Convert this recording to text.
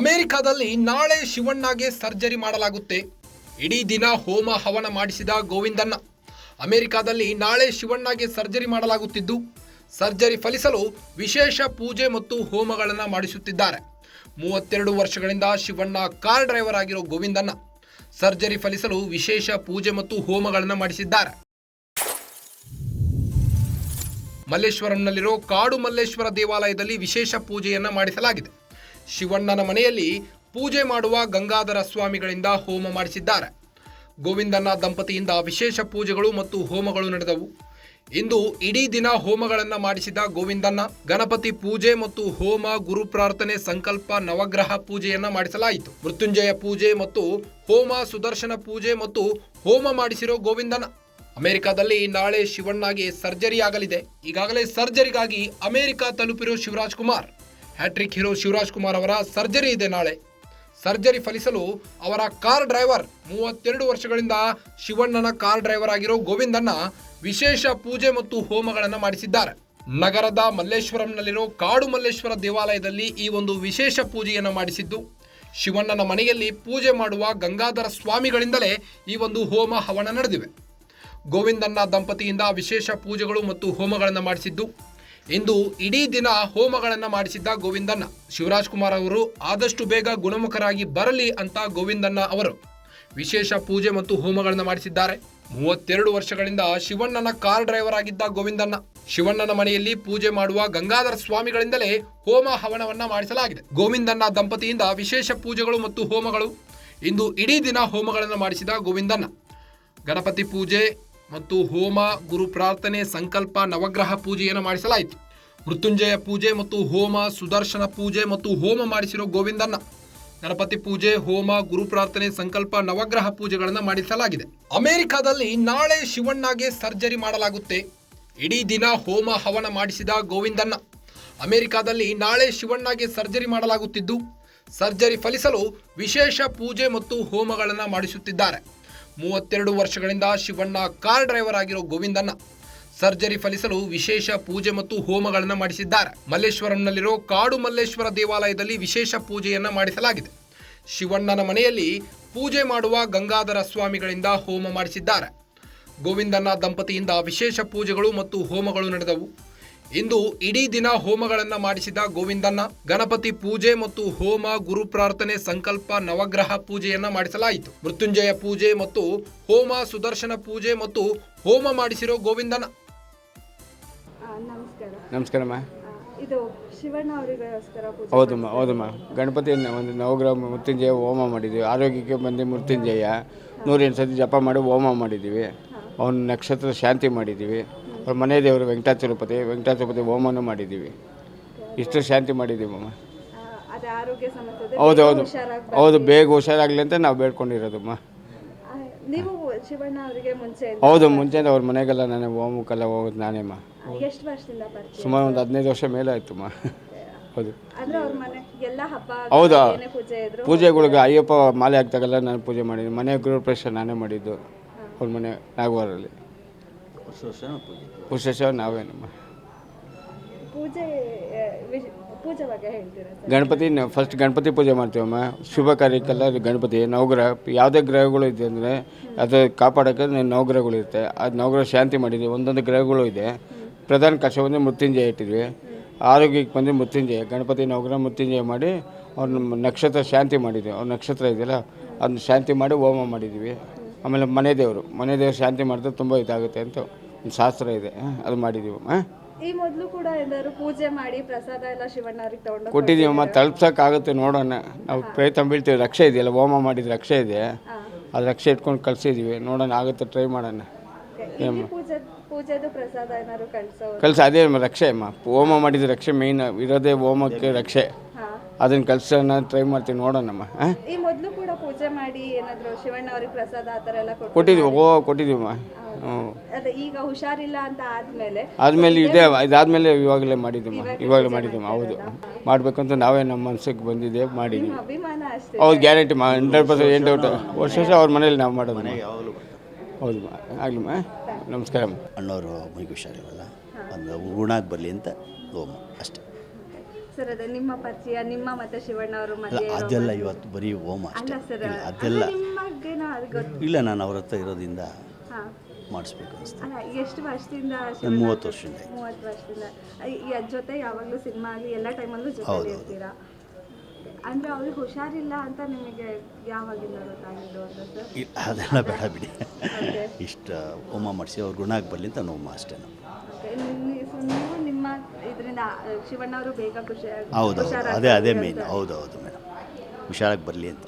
ಅಮೆರಿಕದಲ್ಲಿ ನಾಳೆ ಶಿವಣ್ಣಗೆ ಸರ್ಜರಿ ಮಾಡಲಾಗುತ್ತೆ. ಇಡೀ ದಿನ ಹೋಮ ಹವನ ಮಾಡಿಸಿದ ಗೋವಿಂದಣ್ಣ. ಅಮೆರಿಕದಲ್ಲಿ ನಾಳೆ ಶಿವಣ್ಣಗೆ ಸರ್ಜರಿ ಮಾಡಲಾಗುತ್ತಿದ್ದು, ಸರ್ಜರಿ ಫಲಿಸಲು ವಿಶೇಷ ಪೂಜೆ ಮತ್ತು ಹೋಮಗಳನ್ನು ಮಾಡಿಸುತ್ತಿದ್ದಾರೆ. ಮೂವತ್ತೆರಡು ವರ್ಷಗಳಿಂದ ಶಿವಣ್ಣ ಕಾರ್ ಡ್ರೈವರ್ ಆಗಿರೋ ಗೋವಿಂದಣ್ಣ ಸರ್ಜರಿ ಫಲಿಸಲು ವಿಶೇಷ ಪೂಜೆ ಮತ್ತು ಹೋಮಗಳನ್ನು ಮಾಡಿಸಿದ್ದಾರೆ. ಮಲ್ಲೇಶ್ವರಂನಲ್ಲಿರೋ ಕಾಡು ಮಲ್ಲೇಶ್ವರ ದೇವಾಲಯದಲ್ಲಿ ವಿಶೇಷ ಪೂಜೆಯನ್ನು ಮಾಡಿಸಲಾಗಿದೆ. ಶಿವಣ್ಣನ ಮನೆಯಲ್ಲಿ ಪೂಜೆ ಮಾಡುವ ಗಂಗಾಧರ ಸ್ವಾಮಿಗಳಿಂದ ಹೋಮ ಮಾಡಿಸಿದ್ದಾರೆ. ಗೋವಿಂದಣ್ಣ ದಂಪತಿಯಿಂದ ವಿಶೇಷ ಪೂಜೆಗಳು ಮತ್ತು ಹೋಮಗಳು ನಡೆದವು. ಇಂದು ಇಡೀ ದಿನ ಹೋಮಗಳನ್ನು ಮಾಡಿಸಿದ ಗೋವಿಂದಣ್ಣ, ಗಣಪತಿ ಪೂಜೆ ಮತ್ತು ಹೋಮ, ಗುರು ಪ್ರಾರ್ಥನೆ, ಸಂಕಲ್ಪ, ನವಗ್ರಹ ಪೂಜೆಯನ್ನ ಮಾಡಿಸಲಾಯಿತು. ಮೃತ್ಯುಂಜಯ ಪೂಜೆ ಮತ್ತು ಹೋಮ, ಸುದರ್ಶನ ಪೂಜೆ ಮತ್ತು ಹೋಮ ಮಾಡಿಸಿರೋ ಗೋವಿಂದನ ಅಮೆರಿಕದಲ್ಲಿ ನಾಳೆ ಶಿವಣ್ಣಗೆ ಸರ್ಜರಿ ಆಗಲಿದೆ ಈಗಾಗಲೇ ಸರ್ಜರಿಗಾಗಿ America ತಲುಪಿರೋ Shivraj Kumar hat trick hero Shivraj Kumar ಅವರ ಸರ್ಜರಿ ಇದೆ ನಾಳೆ. ಸರ್ಜರಿ ಫಲಿಸಲು ಅವರ ಕಾರ್ ಡ್ರೈವರ್ ಮೂವತ್ತೆರಡು ವರ್ಷಗಳಿಂದ ಶಿವಣ್ಣನ ಕಾರ್ ಡ್ರೈವರ್ ಆಗಿರೋ ಗೋವಿಂದಣ್ಣ ವಿಶೇಷ ಪೂಜೆ ಮತ್ತು ಹೋಮಗಳನ್ನು ಮಾಡಿಸಿದ್ದಾರೆ. ನಗರದ ಮಲ್ಲೇಶ್ವರಂನಲ್ಲಿರೋ ಕಾಡು ಮಲ್ಲೇಶ್ವರ ದೇವಾಲಯದಲ್ಲಿ ಈ ಒಂದು ವಿಶೇಷ ಪೂಜೆಯನ್ನು ಮಾಡಿಸಿದ್ದು. ಶಿವಣ್ಣನ ಮನೆಯಲ್ಲಿ ಪೂಜೆ ಮಾಡುವ ಗಂಗಾಧರ ಸ್ವಾಮಿಗಳಿಂದಲೇ ಈ ಒಂದು ಹೋಮ ಹವನ ನಡೆದಿವೆ. ಗೋವಿಂದಣ್ಣ ದಂಪತಿಯಿಂದ ವಿಶೇಷ ಪೂಜೆಗಳು ಮತ್ತು ಹೋಮಗಳನ್ನು ಮಾಡಿಸಿದ್ದು. ಇಂದು ಇಡೀ ದಿನ ಹೋಮಗಳನ್ನು ಮಾಡಿಸಿದ್ದ ಗೋವಿಂದಣ್ಣ. ಶಿವರಾಜ್ ಕುಮಾರ್ ಅವರು ಆದಷ್ಟು ಬೇಗ ಗುಣಮುಖರಾಗಿ ಬರಲಿ ಅಂತ ಗೋವಿಂದಣ್ಣ ಅವರು ವಿಶೇಷ ಪೂಜೆ ಮತ್ತು ಹೋಮಗಳನ್ನು ಮಾಡಿಸಿದ್ದಾರೆ. ಮೂವತ್ತೆರಡು ವರ್ಷಗಳಿಂದ ಶಿವಣ್ಣನ ಕಾರ್ ಡ್ರೈವರ್ ಆಗಿದ್ದ ಗೋವಿಂದಣ್ಣ. ಶಿವಣ್ಣನ ಮನೆಯಲ್ಲಿ ಪೂಜೆ ಮಾಡುವ ಗಂಗಾಧರ ಸ್ವಾಮಿಗಳಿಂದಲೇ ಹೋಮ ಹವನವನ್ನ ಮಾಡಿಸಲಾಗಿದೆ. ಗೋವಿಂದಣ್ಣ ದಂಪತಿಯಿಂದ ವಿಶೇಷ ಪೂಜೆಗಳು ಮತ್ತು ಹೋಮಗಳು ಇಂದು ಇಡೀ ದಿನ ಹೋಮಗಳನ್ನು ಮಾಡಿಸಿದ ಗೋವಿಂದಣ್ಣ. ಗಣಪತಿ ಪೂಜೆ ಮತ್ತು ಹೋಮ, ಗುರು ಪ್ರಾರ್ಥನೆ, ಸಂಕಲ್ಪ, ನವಗ್ರಹ ಪೂಜೆಯನ್ನು ಮಾಡಿಸಲಾಯಿತು. ಮೃತ್ಯುಂಜಯ ಪೂಜೆ ಮತ್ತು ಹೋಮ, ಸುದರ್ಶನ ಪೂಜೆ ಮತ್ತು ಹೋಮ ಮಾಡಿಸಿರೋ ಗೋವಿಂದಣ್ಣ. ಗಣಪತಿ ಪೂಜೆ, ಹೋಮ, ಗುರು ಪ್ರಾರ್ಥನೆ, ಸಂಕಲ್ಪ, ನವಗ್ರಹ ಪೂಜೆಗಳನ್ನು ಮಾಡಿಸಲಾಗಿದೆ. ಅಮೆರಿಕದಲ್ಲಿ ನಾಳೆ ಶಿವಣ್ಣಗೆ ಸರ್ಜರಿ ಮಾಡಲಾಗುತ್ತೆ. ಇಡೀ ದಿನ ಹೋಮ ಹವನ ಮಾಡಿಸಿದ ಗೋವಿಂದಣ್ಣ. ಅಮೆರಿಕದಲ್ಲಿ ನಾಳೆ ಶಿವಣ್ಣಗೆ ಸರ್ಜರಿ ಮಾಡಲಾಗುತ್ತಿದ್ದು, ಸರ್ಜರಿ ಫಲಿಸಲು ವಿಶೇಷ ಪೂಜೆ ಮತ್ತು ಹೋಮಗಳನ್ನು ಮಾಡಿಸುತ್ತಿದ್ದಾರೆ. ಮೂವತ್ತೆರಡು ವರ್ಷಗಳಿಂದ ಶಿವಣ್ಣ ಕಾರ್ ಡ್ರೈವರ್ ಆಗಿರೋ ಗೋವಿಂದಣ್ಣ ಸರ್ಜರಿ ಫಲಿಸಲು ವಿಶೇಷ ಪೂಜೆ ಮತ್ತು ಹೋಮಗಳನ್ನು ಮಾಡಿಸಿದ್ದಾರೆ. ಮಲ್ಲೇಶ್ವರಂನಲ್ಲಿರೋ ಕಾಡು ಮಲ್ಲೇಶ್ವರ ದೇವಾಲಯದಲ್ಲಿ ವಿಶೇಷ ಪೂಜೆಯನ್ನ ಮಾಡಿಸಲಾಗಿದೆ. ಶಿವಣ್ಣನ ಮನೆಯಲ್ಲಿ ಪೂಜೆ ಮಾಡುವ ಗಂಗಾಧರ ಸ್ವಾಮಿಗಳಿಂದ ಹೋಮ ಮಾಡಿಸಿದ್ದಾರೆ. ಗೋವಿಂದಣ್ಣ ದಂಪತಿಯಿಂದ ವಿಶೇಷ ಪೂಜೆಗಳು ಮತ್ತು ಹೋಮಗಳು ನಡೆದವು. ಇಂದು ಇಡೀ ದಿನ ಹೋಮಗಳನ್ನು ಮಾಡಿಸಿದ ಗೋವಿಂದಣ್ಣ ಗಣಪತಿ ಪೂಜೆ ಮತ್ತು ಹೋಮ ಗುರು ಪ್ರಾರ್ಥನೆ ಸಂಕಲ್ಪ ನವಗ್ರಹ ಪೂಜೆಯನ್ನ ಮಾಡಿಸಲಾಯಿತು. ಮೃತ್ಯುಂಜಯ ಪೂಜೆ ಮತ್ತು ಹೋಮ ಸುದರ್ಶನ ಪೂಜೆ ಮತ್ತು ಹೋಮ ಮಾಡಿಸಿರೋ ಗೋವಿಂದಣ್ಣ. ಆ, ನಮಸ್ಕಾರ. ನಮಸ್ಕಾರಮ್ಮ ಇದು ಶಿವಣ್ಣ ಅವರಿಗೋಸ್ಕರ ಪೂಜೆ ಹೌದಮ್ಮ ಹೌದಮ್ಮ ಗಣಪತಿ ಒಂದು ನವಗ್ರಹ ಮೃತ್ಯುಂಜಯ ಹೋಮ ಮಾಡಿದ್ದೀವಿ ಆರೋಗ್ಯಕ್ಕೆ ಬಂದು ಮೃತ್ಯುಂಜಯ. ನೂರೆಂಟು ಸತಿ ಜಪ ಮಾಡಿ ಹೋಮ ಮಾಡಿದ್ದೀವಿ ಅವನ ನಕ್ಷತ್ರ ಶಾಂತಿ ಮಾಡಿದ್ದೀವಿ ಅವ್ರ ಮನೆ ದೇವರು ವೆಂಕಟಾಚಲಪತಿ ವೆಂಕಟಾಚಲಪತಿ ಹೋಮನೂ ಮಾಡಿದ್ದೀವಿ. ಇಷ್ಟು ಶಾಂತಿ ಮಾಡಿದ್ದೀವಿ ಅಮ್ಮ. ಹೌದು ಬೇಗ ಹೌದು. ಹೌದು ಬೇಗ ಹುಷಾರಾಗಲಿ ಅಂತ ನಾವು ಬೇಡ್ಕೊಂಡಿರೋದಮ್ಮ ನೀವು ಶಿವಣ್ಣ ಅವರಿಗೆ ಮುಂಚೆ ಹೌದು ಮುಂಚೆಯಿಂದ ಅವ್ರ ಮನೆಗೆಲ್ಲ ನಾನೇ ಹೋಮಕ್ಕೆಲ್ಲ ಹೋಗೋದು ನಾನೇಮ್ಮ ಎಷ್ಟು ವರ್ಷದಿಂದ ಸುಮಾರು ಒಂದು ಹದಿನೈದು ವರ್ಷ ಮೇಲೆ ಆಯ್ತಮ್ಮ ಹೌದು. ಎಲ್ಲ ಹಬ್ಬ ಹೌದಾ? ಇದ್ರು ಪೂಜೆಗಳಿಗೆ ಅಯ್ಯಪ್ಪ ಮಾಲೆ ಹಾಕ್ದಾಗೆಲ್ಲ ನಾನು ಪೂಜೆ ಮಾಡಿದ್ದೀನಿ. ಮನೆ ಗೃಹ ಪ್ರವೇಶ ನಾನೇ ಮಾಡಿದ್ದು. ಅವ್ರ ಮನೆ ನಾಗವಾರಲ್ಲಿ ವಿಶೇಷ ನಾವೇನಮ್ಮ ಪೂಜೆ ಆ, ವಿಶ್- ಪೂಜೆ ಬಗ್ಗೆ ಹೇಳ್ತೀರಾ ಸರ್? ಗಣಪತಿ ಫಸ್ಟ್ ಗಣಪತಿ ಪೂಜೆ ಮಾಡ್ತೀವಮ್ಮ ಶುಭ ಕಾರ್ಯಕ್ಕೆಲ್ಲ ಗಣಪತಿ ನವಗ್ರಹ. ಯಾವುದೇ ಗ್ರಹಗಳು ಇದೆ ಅಂದರೆ ಅದು ಕಾಪಾಡೋಕ್ಕೆ ನವಗ್ರಹಗಳು ಇರುತ್ತೆ. ಅದು ನವಗ್ರಹ ಶಾಂತಿ ಮಾಡಿದ್ವಿ ಒಂದೊಂದು ಗ್ರಹಗಳು ಇದೆ. ಪ್ರಧಾನ ಕಷ ಬಂದು ಮೃತ್ಯುಂಜಯ ಇಟ್ಟಿದ್ವಿ. ಆರೋಗ್ಯಕ್ಕೆ ಬಂದು ಮೃತ್ಯುಂಜಯ ಗಣಪತಿ ನವಗ್ರಹ ಮೃತ್ಯುಂಜಯ ಮಾಡಿ ಅವ್ರ ನಕ್ಷತ್ರ ಶಾಂತಿ ಮಾಡಿದ್ವಿ ಅವ್ರ ನಕ್ಷತ್ರ ಇದೆಯಲ್ಲ ಅದನ್ನ ಶಾಂತಿ ಮಾಡಿ ಹೋಮ ಮಾಡಿದ್ವಿ. ಆಮೇಲೆ ಮನೆ ದೇವರು ಮನೆ ದೇವರು ಶಾಂತಿ ಮಾಡಿದ್ರೆ ತುಂಬ ಇದಾಗುತ್ತೆ ಅಂತ ಒಂದು ಶಾಸ್ತ್ರ ಇದೆ ಅದು ಮಾಡಿದ್ದೀವಿ ಹಾಂ ಈ ಮೊದಲು ಕೂಡ ಎಲ್ಲರೂ ಪೂಜೆ ಮಾಡಿ ಪ್ರಸಾದ ಎಲ್ಲ ಶಿವಣ್ಣ ಅವ್ರಿಗೆ ತಗೊಂಡು ಕೊಟ್ಟಿದ್ದೀವಮ್ಮ ತಲುಪ್ಸೋಕ್ಕಾಗುತ್ತೆ ನೋಡೋಣ. ನಾವು ಪ್ರಯತ್ನ ಬೀಳ್ತೀವಿ. ರಕ್ಷೆ ಇದೆಯಲ್ಲ ಹೋಮ ಮಾಡಿದ ರಕ್ಷೆ ಇದೆ. ಅದು ರಕ್ಷೆ ಇಟ್ಕೊಂಡು ಕಳ್ಸಿದ್ದೀವಿ ನೋಡೋಣ ಆಗುತ್ತೆ ಟ್ರೈ ಮಾಡೋಣ. ಇಲ್ಲಿ ಪೂಜೆ ಪೂಜೆದು ಪ್ರಸಾದ ಏನಾದ್ರು ಕಳ್ಸೋ ಕಳ್ಸ ಅದೇ ರಕ್ಷೆ ಅಮ್ಮ. ಹೋಮ ಮಾಡಿದ ರಕ್ಷೆ ಮೇಯ್ನ್ ಇರೋದೇ ಹೋಮಕ್ಕೆ ರಕ್ಷೆ. ಅದನ್ನು ಕಳ್ಸೋಣ ಟ್ರೈ ಮಾಡ್ತೀವಿ ನೋಡೋಣಮ್ಮ ಹಾಂ ಈ ಮೊದಲು ಕೂಡ ಪೂಜೆ ಮಾಡಿ ಏನಾದ್ರು ಶಿವಣ್ಣ ಅವ್ರಿಗೆ ಪ್ರಸಾದ ಆ ಥರ ಎಲ್ಲ ಕೊಟ್ಟು ಕೊಟ್ಟಿದ್ದೀವಿ ಓ ಕೊಟ್ಟಿದ್ದೀವಮ್ಮ. ಹ್ಞೂ ಅದೇ ಈಗ ಹುಷಾರಿಲ್ಲ ಅಂತ ಆದ್ಮೇಲೆ ಆದಮೇಲೆ ಇದೇ ಇದಾದಮೇಲೆ ಇವಾಗಲೇ ಮಾಡಿದ್ದೀವಮ್ಮ ಇವಾಗಲೇ ಮಾಡಿದ್ದೀವಿ ಹೌದು. ಮಾಡಬೇಕಂತ ನಾವೇ ನಮ್ಮ ಮನಸ್ಸಿಗೆ ಬಂದಿದೆ ಮಾಡಿದ್ದೀವಿ ಅಭಿಮಾನ ಅಷ್ಟೇ. ಹೌದು ಗ್ಯಾರಂಟಿ ಮಾ ಹಂಡ್ರೆಡ್ ಪರ್ಸೆಂಟ್ ಏನು ಡೌಟ್ ವರ್ಷ ವರ್ಷ ಅವ್ರ ಮನೇಲಿ ನಾವು ಮಾಡೋದು ಹೌದು ಆಗಲಿಮ್ಮ ನಮಸ್ಕಾರ ಅಣ್ಣವರು ಮೈಗೆ ಹುಷಾರಿಲ್ಲ ಒಂದು ಗುಣಾಗಿ ಬರಲಿ ಅಂತ ಹೋಮ ಅಷ್ಟೇ. ಸರ್ ಅದೇ ನಿಮ್ಮ ಪರಿಚಯ ನಿಮ್ಮ ಮತ್ತೆ ಶಿವಣ್ಣ ಅವರು ಅಲ್ಲ ಮಧ್ಯೆ ಇರೋ ಅದೆಲ್ಲ ಮಧ್ಯ- ಇವತ್ತು ಬರೀ ಹೋಮ ಅಷ್ಟೇ. ಅಲ್ಲ ಸರ್ ಇಲ್ಲ ಅದೆಲ್ಲ ನಿಮ್ಮ ಬಗ್ಗೆನೂ ಅದು ಗೊತ್ತು. ಇಲ್ಲ ನಾನು ಅವ್ರ ಹತ್ರ ಇರೋದ್ರಿಂದ ಹಾ. ಮಾಡಿಸ್ಬೇಕು ಅನಿಸ್ತು. ಅಲ್ಲ ಎಷ್ಟು ವರ್ಷದಿಂದ ನಾನು ಮೂವತ್ತು ವರ್ಷದಿಂದ ಮೂವತ್ತು ವರ್ಷದಿಂದ. ಈ ಅದ್ ಜೊತೆ ಯಾವಾಗಲೂ ಸಿನಿಮಾ ಆಗಲಿ ಎಲ್ಲ ಟೈಮಲ್ಲೂ ಜೊತೆ ಹೌದು, ಹೌದು. ಇರ್ತೀರಾ? ಅಂದ್ರೆ ಅವ್ರಿಗೆ ಹುಷಾರಿಲ್ಲ ಅಂತ ನಿಮಗೆ ಯಾವಾಗಿಂದ ಗೊತ್ತಾಗಿದ್ದು ಅಂತ ಸರ್? ಇಲ್ಲ ಅದೆಲ್ಲ ಬೇಡ ಬಿಡಿ. ಓಕೆ ಇಷ್ಟು ಹೋಮ ಮಾಡಿಸಿ ಅವ್ರು ಗುಣ ಆಗಿ ಬರಲಿ ಅಂತ ನೋವು ಅಷ್ಟೇ ನಾವು. ಓಕೆ ನೀವು ನಿಮ್ಮ ಇದರಿಂದ ಶಿವಣ್ಣ ಅವರು ಬೇಗ ಖುಷಿ ಹೌದು ಹೌದು ಅದೇ ಅದೇ ಮೇನ್ ಹೌದು ಹೌದು ಮೇಡಮ್ ಹುಷಾರಾಗಿ ಬರಲಿ ಅಂತ.